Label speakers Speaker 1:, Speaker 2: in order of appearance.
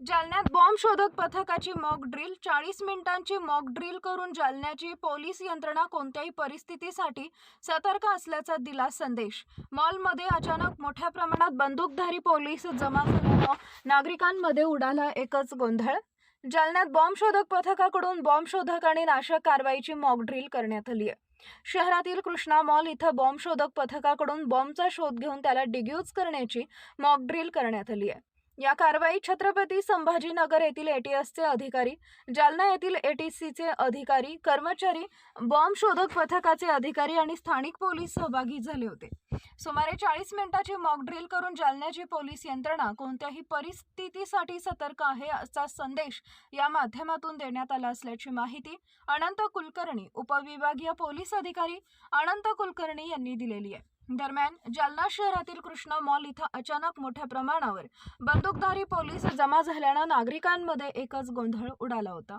Speaker 1: जालन्यात बॉम्ब शोधक पथकाची मॉक ड्रिल चाळीस मिनिटांची मॉक ड्रिल करून जालन्याची पोलीस यंत्रणा कोणत्याही परिस्थितीसाठी सतर्क असल्याचा दिला संदेश. मॉलमध्ये अचानक मोठ्या प्रमाणात बंदूकधारी पोलीस जमा झाल्यानं नागरिकांमध्ये उडाला एकच गोंधळ. जालन्यात बॉम्ब शोधक पथकाकडून बॉम्ब शोधक आणि नाशक कारवाईची मॉक ड्रिल करण्यात आली आहे. शहरातील कृष्णा मॉल इथं बॉम्ब शोधक पथकाकडून बॉम्बचा शोध घेऊन त्याला डिग्यूज करण्याची मॉक ड्रिल करण्यात आली आहे. या कारवाईत छत्रपती संभाजीनगर येथील एटीएसचे अधिकारी जालना येथील एटीसीचे अधिकारी कर्मचारी बॉम्ब शोधक पथकाचे अधिकारी आणि स्थानिक पोलीस सहभागी झाले होते. सुमारे चाळीस मिनिटाची मॉक ड्रिल करून जालन्याची पोलीस यंत्रणा कोणत्याही परिस्थितीसाठी सतर्क आहे असा संदेश या माध्यमातून देण्यात आला असल्याची माहिती अनंत कुलकर्णी उपविभागीय पोलीस अधिकारी अनंत कुलकर्णी यांनी दिलेली आहे. दरम्यान जालना शहरातील कृष्णा मॉल इथं अचानक मोठ्या प्रमाणावर बंदूकधारी पोलीस जमा झाल्यानं नागरिकांमध्ये एकच गोंधळ उडाला होता.